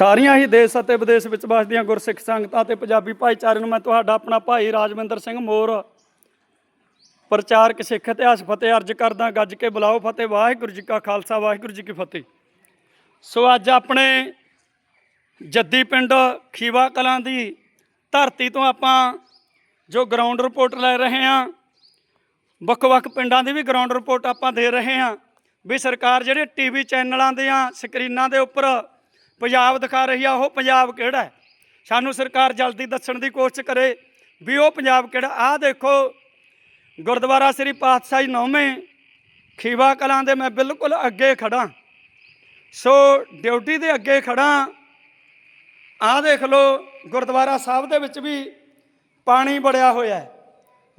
ਸਾਰੀਆਂ ਹੀ ਦੇਸ਼ ਅਤੇ ਵਿਦੇਸ਼ ਵਿੱਚ ਵਸਦੀਆਂ ਗੁਰਸਿੱਖ ਸੰਗਤਾਂ ਤੇ ਪੰਜਾਬੀ ਭਾਈਚਾਰੇ ਨੂੰ ਮੈਂ ਤੁਹਾਡਾ ਆਪਣਾ ਭਾਈ ਰਾਜਵਿੰਦਰ ਸਿੰਘ ਮੋਰ ਪ੍ਰਚਾਰਕ ਸਿੱਖ ਇਤਿਹਾਸ ਫਤਿਹ ਅਰਜ ਕਰਦਾ, ਗੱਜ ਕੇ ਬੁਲਾਓ ਫਤਿਹ। ਵਾਹਿਗੁਰੂ ਜੀ ਕਾ ਖਾਲਸਾ, ਵਾਹਿਗੁਰੂ ਜੀ ਕੀ ਫਤਿਹ। ਸੋ ਅੱਜ ਆਪਣੇ ਜੱਦੀ ਪਿੰਡ ਖੀਵਾ ਕਲਾਂ ਦੀ ਧਰਤੀ ਤੋਂ ਆਪਾਂ ਜੋ ਗਰਾਊਂਡ ਰਿਪੋਰਟ ਲੈ ਰਹੇ ਹਾਂ ਵੱਖ-ਵੱਖ ਪਿੰਡਾਂ ਦੀ ਵੀ ਗਰਾਊਂਡ ਰਿਪੋਰਟ ਆਪਾਂ ਦੇ ਰਹੇ ਹਾਂ, ਵੀ ਸਰਕਾਰ ਜਿਹੜੇ ਟੀਵੀ ਚੈਨਲਾਂ ਦੀਆਂ ਸਕਰੀਨਾਂ ਦੇ ਉੱਪਰ ਪੰਜਾਬ ਦਿਖਾ ਰਹੀ ਆ, ਉਹ ਪੰਜਾਬ ਕਿਹੜਾ ਹੈ? ਸਾਨੂੰ ਸਰਕਾਰ ਜਲਦੀ ਦੱਸਣ ਦੀ ਕੋਸ਼ਿਸ਼ ਕਰੇ ਵੀ ਉਹ ਪੰਜਾਬ ਕਿਹੜਾ ਆਹ ਦੇਖੋ, ਗੁਰਦੁਆਰਾ ਸ੍ਰੀ ਪਾਤਸ਼ਾਹੀ ਨੌਵੇਂ ਖੀਵਾ ਕਲਾਂ ਦੇ ਮੈਂ ਬਿਲਕੁਲ ਅੱਗੇ ਖੜਾ ਸੋ ਡਿਊਟੀ ਦੇ ਅੱਗੇ ਖੜਾ ਆਹ ਦੇਖ ਲਓ, ਗੁਰਦੁਆਰਾ ਸਾਹਿਬ ਦੇ ਵਿੱਚ ਵੀ ਪਾਣੀ ਬੜਿਆ ਹੋਇਆ ਹੈ।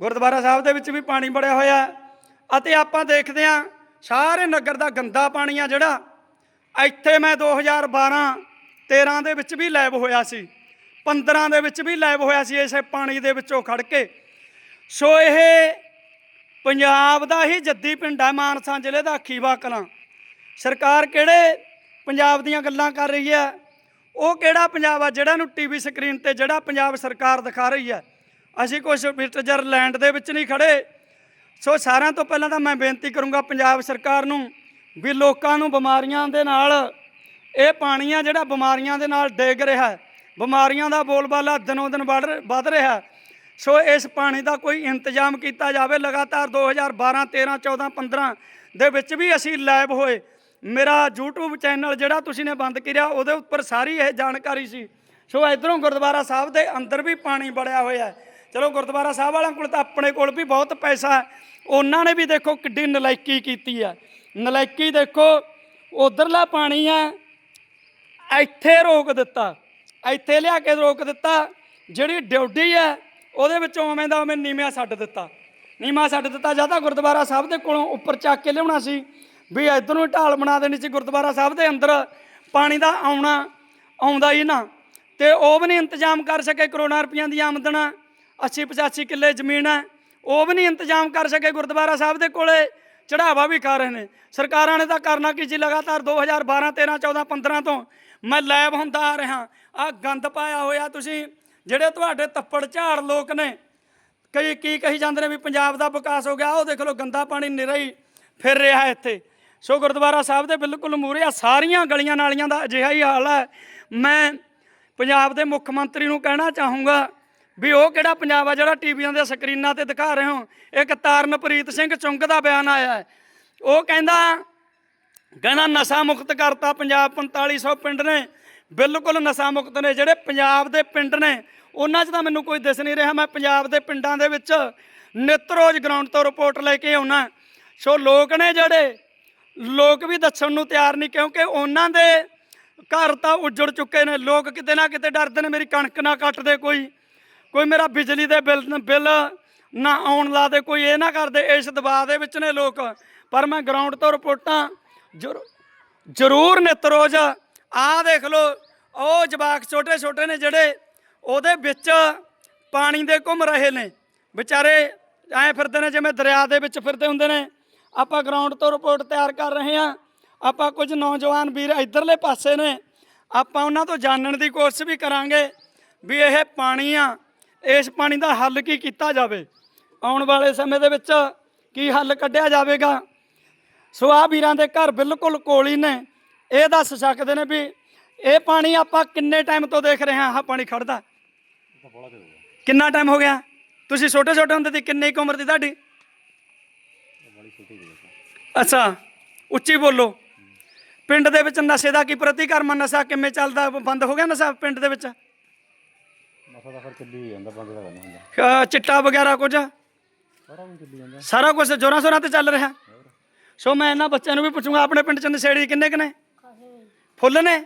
ਗੁਰਦੁਆਰਾ ਸਾਹਿਬ ਦੇ ਵਿੱਚ ਵੀ ਪਾਣੀ ਬੜਿਆ ਹੋਇਆ ਹੈ। ਅਤੇ ਆਪਾਂ ਦੇਖਦੇ ਹਾਂ, ਸਾਰੇ ਨਗਰ ਦਾ ਗੰਦਾ ਪਾਣੀ ਆ ਜਿਹੜਾ। ਇੱਥੇ ਮੈਂ 2012 13 ਦੇ ਵਿੱਚ ਵੀ ਲੈਬ ਹੋਇਆ ਸੀ। 15 ਦੇ ਵਿੱਚ ਵੀ ਲੈਬ ਹੋਇਆ ਸੀ ਇਸੇ ਪਾਣੀ ਦੇ ਵਿੱਚੋਂ ਖੜ ਕੇ। ਸੋ ਇਹ ਪੰਜਾਬ ਦਾ ਹੀ ਜੱਦੀ ਪਿੰਡ ਹੈ ਮਾਨਸਾ ਜ਼ਿਲ੍ਹੇ ਦਾ ਖੀਵਾ ਕਲਾਂ। ਸਰਕਾਰ ਕਿਹੜੇ ਪੰਜਾਬ ਦੀਆਂ ਗੱਲਾਂ ਕਰ ਰਹੀ ਹੈ? ਉਹ ਕਿਹੜਾ ਪੰਜਾਬ ਆ, ਜਿਹੜਾ ਨੂੰ ਟੀਵੀ ਸਕਰੀਨ ਤੇ ਜਿਹੜਾ ਪੰਜਾਬ ਸਰਕਾਰ ਦਿਖਾ ਰਹੀ ਹੈ? ਅਸੀਂ ਕੁਝ ਸਵਿਟਜ਼ਰਲੈਂਡ ਦੇ ਵਿੱਚ ਨਹੀਂ ਖੜੇ ਸੋ ਸਾਰਿਆਂ ਤੋਂ ਪਹਿਲਾਂ ਤਾਂ ਮੈਂ ਬੇਨਤੀ ਕਰੂੰਗਾ ਪੰਜਾਬ ਸਰਕਾਰ ਨੂੰ ਵੀ ਲੋਕਾਂ ਨੂੰ ਬਿਮਾਰੀਆਂ ਦੇ ਨਾਲ, ਇਹ ਪਾਣੀ ਆ ਜਿਹੜਾ ਬਿਮਾਰੀਆਂ ਦੇ ਨਾਲ ਡੇਗ ਰਿਹਾ ਹੈ। ਬਿਮਾਰੀਆਂ ਦਾ ਬੋਲਬਾਲਾ ਦਿਨੋਂ ਦਿਨ ਵੱਧ ਵੱਧ ਰਿਹਾ ਸੋ ਇਸ ਪਾਣੀ ਦਾ ਕੋਈ ਇੰਤਜ਼ਾਮ ਕੀਤਾ ਜਾਵੇ। ਲਗਾਤਾਰ 2012 13 14 15 ਦੇ ਵਿੱਚ ਵੀ ਅਸੀਂ ਲਾਈਵ ਹੋਏ। ਮੇਰਾ YouTube ਚੈਨਲ ਜਿਹੜਾ ਤੁਸੀਂ ਨੇ ਬੰਦ ਕਰਿਆ, ਉਹਦੇ ਉੱਪਰ ਸਾਰੀ ਇਹ ਜਾਣਕਾਰੀ ਸੀ। ਸੋ ਇਧਰੋਂ ਗੁਰਦੁਆਰਾ ਸਾਹਿਬ ਦੇ ਅੰਦਰ ਵੀ ਪਾਣੀ ਬੜਿਆ ਹੋਇਆ ਹੈ। ਚਲੋ, ਗੁਰਦੁਆਰਾ ਸਾਹਿਬ ਵਾਲਿਆਂ ਕੋਲ ਤਾਂ ਆਪਣੇ ਕੋਲ ਵੀ ਬਹੁਤ ਪੈਸਾ ਹੈ। ਉਹਨਾਂ ਨੇ ਵੀ ਦੇਖੋ ਕਿੱਡੀ ਨਲਾਇਕੀ ਕੀਤੀ ਹੈ। ਨਲਾਇਕੀ ਦੇਖੋ, ਉਧਰਲਾ ਪਾਣੀ ਹੈ ਇੱਥੇ ਰੋਕ ਦਿੱਤਾ, ਇੱਥੇ ਲਿਆ ਕੇ ਰੋਕ ਦਿੱਤਾ, ਜਿਹੜੀ ਡਿਊਟੀ ਹੈ ਉਹਦੇ ਵਿੱਚੋਂ ਉਵੇਂ ਦਾ ਉਵੇਂ ਨੀਵਿਆਂ ਛੱਡ ਦਿੱਤਾ। ਨੀਵਾਂ ਛੱਡ ਦਿੱਤਾ, ਜਾਂ ਤਾਂ ਗੁਰਦੁਆਰਾ ਸਾਹਿਬ ਦੇ ਕੋਲੋਂ ਉੱਪਰ ਚੱਕ ਕੇ ਲਿਆਉਣਾ ਸੀ, ਵੀ ਇੱਧਰ ਨੂੰ ਢਾਲ ਬਣਾ ਦੇਣੀ ਸੀ ਗੁਰਦੁਆਰਾ ਸਾਹਿਬ ਦੇ ਅੰਦਰ, ਪਾਣੀ ਦਾ ਆਉਣਾ ਆਉਂਦਾ ਹੀ ਨਾ। ਤੇ ਉਹ ਵੀ ਨਹੀਂ ਇੰਤਜ਼ਾਮ ਕਰ ਸਕੇ ਕਰੋੜਾਂ ਰੁਪਈਆਂ ਦੀ ਆਮਦਨ ਆ 80 85 ਕਿੱਲੇ ਜ਼ਮੀਨ ਹੈ ਉਹ ਵੀ ਨਹੀਂ ਇੰਤਜ਼ਾਮ ਕਰ ਸਕੇ ਗੁਰਦੁਆਰਾ ਸਾਹਿਬ ਦੇ ਕੋਲੇ ਚੜਾਵਾ ਵੀ ਕਰ ਰਹੇ ਨੇ। ਸਰਕਾਰਾਂ ਨੇ ਤਾਂ ਕਰਨਾ ਕੀ ਜੀ ਲਗਾਤਾਰ 2012 13 14 15 ਤੋਂ ਮੈਂ ਲੈਬ ਹੁੰਦਾ ਆ ਰਿਹਾ। ਆ ਗੰਦ ਪਾਇਆ ਹੋਇਆ ਤੁਸੀਂ, ਜਿਹੜੇ ਤੁਹਾਡੇ ਤੱਪੜ ਝਾੜ ਲੋਕ ਨੇ, ਕਈ ਕੀ ਕਹੀ ਜਾਂਦੇ ਨੇ ਵੀ ਪੰਜਾਬ ਦਾ ਵਿਕਾਸ ਹੋ ਗਿਆ ਉਹ ਦੇਖ ਲਓ ਗੰਦਾ ਪਾਣੀ ਨਿਰਾ ਹੀ ਫਿਰ ਰਿਹਾ ਇੱਥੇ। ਸੋ ਗੁਰਦੁਆਰਾ ਸਾਹਿਬ ਦੇ ਬਿਲਕੁਲ ਮੂਹਰੇ ਆ, ਸਾਰੀਆਂ ਗਲੀਆਂ ਨਾਲੀਆਂ ਦਾ ਅਜਿਹਾ ਹੀ ਹਾਲ ਹੈ। ਮੈਂ ਪੰਜਾਬ ਦੇ ਮੁੱਖ ਮੰਤਰੀ ਨੂੰ ਕਹਿਣਾ ਚਾਹੂੰਗਾ ਵੀ ਉਹ ਕਿਹੜਾ ਪੰਜਾਬ ਆ ਜਿਹੜਾ ਟੀਵੀਆਂ ਦੇ ਸਕਰੀਨਾਂ ਤੇ ਦਿਖਾ ਰਹੇ ਹੋ? ਇੱਕ ਤਾਰਨਪ੍ਰੀਤ ਸਿੰਘ ਚੁੰਗ ਦਾ ਬਿਆਨ ਆਇਆ ਹੈ। ਉਹ ਕਹਿੰਦਾ ਕਹਿੰਦਾ ਨਸ਼ਾ ਮੁਕਤ ਕਰਤਾ ਪੰਜਾਬ 4500 ਪਿੰਡ ਨੇ। ਬਿਲਕੁਲ ਨਸ਼ਾ ਮੁਕਤ ਨੇ। ਜਿਹੜੇ ਪੰਜਾਬ ਦੇ ਪਿੰਡ ਨੇ, ਉਹਨਾਂ 'ਚ ਤਾਂ ਮੈਨੂੰ ਕੋਈ ਦਿਸ ਨਹੀਂ ਰਿਹਾ। ਮੈਂ ਪੰਜਾਬ ਦੇ ਪਿੰਡਾਂ ਦੇ ਵਿੱਚ ਨਿਤ ਰੋਜ਼ ਗਰਾਊਂਡ ਤੋਂ ਰਿਪੋਰਟ ਲੈ ਕੇ ਆਉਣਾ ਸੋ ਲੋਕ ਨੇ ਜਿਹੜੇ, ਲੋਕ ਵੀ ਦੱਸਣ ਨੂੰ ਤਿਆਰ ਨਹੀਂ ਕਿਉਂਕਿ ਉਹਨਾਂ ਦੇ ਘਰ ਤਾਂ ਉੱਜੜ ਚੁੱਕੇ ਨੇ। ਲੋਕ ਕਿਤੇ ਨਾ ਕਿਤੇ ਡਰਦੇ ਨੇ, ਮੇਰੀ ਕਣਕ ਨਾ ਕੱਟ ਦੇ ਕੋਈ। ਕੋਈ ਮੇਰਾ ਬਿਜਲੀ ਦੇ ਬਿੱਲ ਬਿੱਲ ਨਾ ਆਉਣ ਲਾ ਦੇ, ਕੋਈ ਇਹ ਨਾ ਕਰਦੇ ਇਸ ਦਬਾਅ ਦੇ ਵਿੱਚ ਨੇ ਲੋਕ। ਪਰ ਮੈਂ ਗਰਾਊਂਡ ਤੋਂ ਰਿਪੋਰਟਾਂ ਜ਼ਰੂ- ਜ਼ਰੂਰ ਨਿਤ ਰੋਜ਼ ਆਹ ਦੇਖ ਲਓ, ਉਹ ਜਵਾਕ ਛੋਟੇ ਛੋਟੇ ਨੇ ਜਿਹੜੇ ਉਹਦੇ ਵਿੱਚ ਪਾਣੀ ਦੇ ਘੁੰਮ ਰਹੇ ਨੇ। ਵਿਚਾਰੇ ਐਂ ਫਿਰਦੇ ਨੇ ਜਿਵੇਂ ਦਰਿਆ ਦੇ ਵਿੱਚ ਫਿਰਦੇ ਹੁੰਦੇ ਨੇ। ਆਪਾਂ ਗਰਾਊਂਡ ਤੋਂ ਰਿਪੋਰਟ ਤਿਆਰ ਕਰ ਰਹੇ ਹਾਂ। ਆਪਾਂ ਕੁਝ ਨੌਜਵਾਨ ਵੀਰ ਇਧਰਲੇ ਪਾਸੇ ਨੇ। ਆਪਾਂ ਉਹਨਾਂ ਤੋਂ ਜਾਣਨ ਦੀ ਕੋਸ਼ਿਸ਼ ਵੀ ਕਰਾਂਗੇ ਵੀ ਇਹ ਪਾਣੀ ਆ ਇਸ ਪਾਣੀ ਦਾ ਹੱਲ ਕੀ ਕੀਤਾ ਜਾਵੇ? ਆਉਣ ਵਾਲੇ ਸਮੇਂ ਦੇ ਵਿੱਚ ਕੀ ਹੱਲ ਕੱਢਿਆ ਜਾਵੇਗਾ? ਸੋ ਆ ਵੀਰਾਂ ਦੇ ਘਰ ਬਿਲਕੁਲ ਕੋਲ ਹੀ ਨੇ। ਇਹ ਦੱਸ ਸਕਦੇ ਨੇ ਵੀ ਇਹ ਪਾਣੀ ਆਪਾਂ ਕਿੰਨੇ ਟਾਈਮ ਤੋਂ ਦੇਖ ਰਹੇ ਹਾਂ ਆਹ ਪਾਣੀ ਖੜਦਾ ਕਿੰਨਾ ਟਾਈਮ ਹੋ ਗਿਆ? ਤੁਸੀਂ ਛੋਟੇ ਛੋਟੇ ਹੁੰਦੇ ਸੀ, ਕਿੰਨੀ ਕੁ ਉਮਰ ਦੀ ਤੁਹਾਡੀ? ਅੱਛਾ, ਉੱਚੀ ਬੋਲੋ। ਪਿੰਡ ਦੇ ਵਿੱਚ ਨਸ਼ੇ ਦਾ ਕੀ ਪ੍ਰਤੀਕਰਮ ਨਸ਼ਾ ਕਿਵੇਂ ਚੱਲਦਾ? ਬੰਦ ਹੋ ਗਿਆ ਨਸ਼ਾ ਪਿੰਡ ਦੇ ਵਿੱਚ? ਮਸਾ ਤਾਂ ਫਿਰ ਚੱਲੀ ਜਾਂਦਾ ਬੰਦੇ ਦਾ ਕਰਨਾ ਹੁੰਦਾ। ਅਹ ਚਿੱਟਾ ਵਗੈਰਾ ਕੁਝ? ਸਾਰਾ ਕੁਝ ਚੱਲੀ ਜਾਂਦਾ। ਸਾਰਾ ਕੁਝ ਜੋਰਾਂ ਸ਼ੋਰਾਂ ਤੇ ਚੱਲ ਰਿਹਾ। ਸੋ ਮੈਂ ਇਹਨਾਂ ਬੱਚਿਆਂ ਨੂੰ ਵੀ ਪੁੱਛੂੰਗਾ ਆਪਣੇ ਪਿੰਡ ਚ ਨਸ਼ੇੜੀ ਕਿੰਨੇ ਕੁ ਨੇ? ਫੁੱਲ ਨੇ?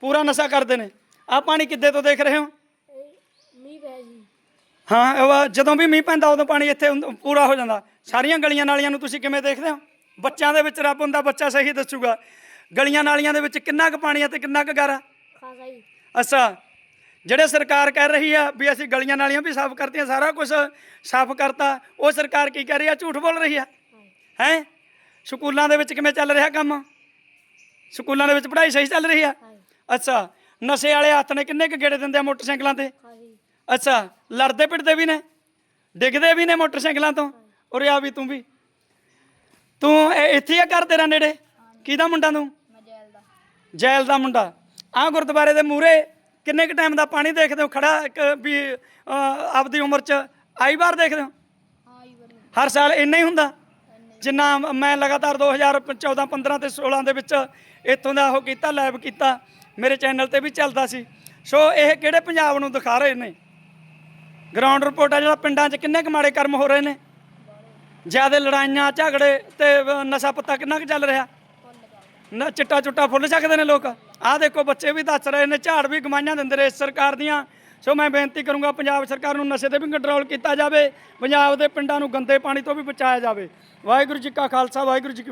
ਪੂਰਾ ਨਸ਼ਾ ਕਰਦੇ ਨੇ। ਆ ਪਾਣੀ ਕਿੱਦੇ ਤੋਂ ਦੇਖ ਰਹੇ ਹੋ? ਮੀਂਹ ਪੈ ਜੀ। ਹਾਂ ਇਹ ਵਾ- ਜਦੋਂ ਵੀ ਮੀਂਹ ਪੈਂਦਾ ਉਦੋਂ ਪਾਣੀ ਇੱਥੇ ਹੁੰਦਾ- ਪੂਰਾ ਹੋ ਜਾਂਦਾ। ਸਾਰੀਆਂ ਗਲੀਆਂ ਨਾਲੀਆਂ ਨੂੰ ਤੁਸੀਂ ਕਿਵੇਂ ਦੇਖਦੇ ਹੋ? ਬੱਚਿਆਂ ਦੇ ਵਿੱਚ ਰੱਬ ਹੁੰਦਾ ਬੱਚਾ ਸਹੀ ਦੱਸੂਗਾ। ਗਲੀਆਂ ਨਾਲੀਆਂ ਦੇ ਵਿੱਚ ਕਿੰਨਾ ਕੁ ਪਾਣੀ ਆ ਤੇ ਕਿੰਨਾ ਕੁ ਗਾਰਾ ਖਾਸਾ ਜੀ। ਅੱਛਾ। ਜਿਹੜੇ ਸਰਕਾਰ ਕਹਿ ਰਹੀ ਆ ਵੀ ਅਸੀਂ ਗਲੀਆਂ ਨਾਲੀਆਂ ਵੀ ਸਾਫ਼ ਕਰਤੀਆਂ ਸਾਰਾ ਕੁਝ ਸਾਫ਼ ਕਰਤਾ ਉਹ ਸਰਕਾਰ ਕੀ ਕਹਿ ਰਹੀ ਆ? ਝੂਠ ਬੋਲ ਰਹੀ ਆ। ਹੈ? ਸਕੂਲਾਂ ਦੇ ਵਿੱਚ ਕਿਵੇਂ ਚੱਲ ਰਿਹਾ ਕੰਮ? ਸਕੂਲਾਂ ਦੇ ਵਿੱਚ ਪੜ੍ਹਾਈ ਸਹੀ ਚੱਲ ਰਹੀ ਆ? ਅੱਛਾ ਨਸ਼ੇ ਵਾਲੇ ਹੱਥ ਨੇ ਕਿੰਨੇ ਕੁ ਗੇੜੇ ਦਿੰਦੇ ਆ ਮੋਟਰਸਾਈਕਲਾਂ ਤੇ? ਅੱਛਾ ਲੜਦੇ ਪਿੱਟਦੇ ਵੀ ਨੇ? ਡਿੱਗਦੇ ਵੀ ਨੇ ਮੋਟਰਸਾਈਕਲਾਂ ਤੋਂ? ਉਰੇ ਆ ਵੀ ਤੂੰ ਵੀ। ਤੂੰ ਇੱਥੇ ਆ ਘਰ ਤੇਰਾ ਨੇੜੇ? ਕਿਹਦਾ ਮੁੰਡਾ ਤੂੰ? ਮੈਂ ਜੈਲ ਦਾ। ਜੈਲ ਦਾ ਮੁੰਡਾ। ਆ ਗੁਰਦੁਆਰੇ ਦੇ ਮੂਹਰੇ ਕਿੰਨੇ ਕੁ ਟਾਈਮ ਦਾ ਪਾਣੀ ਦੇਖਦੇ ਹੋ ਖੜਾ ਇੱਕ ਵੀ ਆਪਦੀ ਉਮਰ ਚ? ਆਈ ਵਾਰ ਦੇਖਦੇ ਹੋ? ਹਰ ਸਾਲ ਇੰਨਾ ਹੀ ਹੁੰਦਾ? ਜਿੰਨਾ ਮੈਂ ਲਗਾਤਾਰ 2014 15 ਤੇ 16 ਦੇ ਵਿੱਚ ਇੱਥੋਂ ਦਾ ਉਹ ਕੀਤਾ ਲਾਈਵ ਕੀਤਾ, ਮੇਰੇ ਚੈਨਲ ਤੇ ਵੀ ਚੱਲਦਾ ਸੀ। ਸੋ ਇਹ ਕਿਹੜੇ ਪੰਜਾਬ ਨੂੰ ਦਿਖਾ ਰਹੇ ਨੇ? ਗਰਾਊਂਡ ਰਿਪੋਰਟ ਆ ਜਿਹੜਾ ਪਿੰਡਾਂ 'ਚ ਕਿੰਨੇ ਕੁ ਮਾੜੇ ਕਰਮ ਹੋ ਰਹੇ ਨੇ? ਜ਼ਿਆਦਾ ਲੜਾਈਆਂ, ਝਗੜੇ ਤੇ ਨਸ਼ਾ ਪੱਤਾ ਕਿੰਨਾ ਕੁ ਚੱਲ ਰਿਹਾ? ਨਾ ਚਿੱਟਾ ਚੁੱਟਾ ਫੁੱਲ ਸਕਦੇ ਨੇ ਲੋਕ? ਆਹ ਦੇਖੋ, ਬੱਚੇ ਵੀ ਦੱਸ ਰਹੇ ਨੇ, ਝਾੜ ਵੀ ਗਮਾਈਆਂ ਦਿੰਦੇ ਰਹੇ ਇਸ ਸਰਕਾਰ ਦੀਆਂ। ਸੋ ਮੈਂ ਬੇਨਤੀ ਕਰੂੰਗਾ, ਪੰਜਾਬ ਸਰਕਾਰ ਨੂੰ ਨਸ਼ੇ ਤੇ ਵੀ ਕੰਟਰੋਲ ਕੀਤਾ ਜਾਵੇ, ਪੰਜਾਬ ਦੇ ਪਿੰਡਾਂ ਨੂੰ ਗੰਦੇ ਪਾਣੀ ਤੋਂ ਵੀ ਬਚਾਇਆ ਜਾਵੇ। ਵਾਹਿਗੁਰੂ ਜੀ ਕਾ ਖਾਲਸਾ, ਵਾਹਿਗੁਰੂ ਜੀ ਕੀ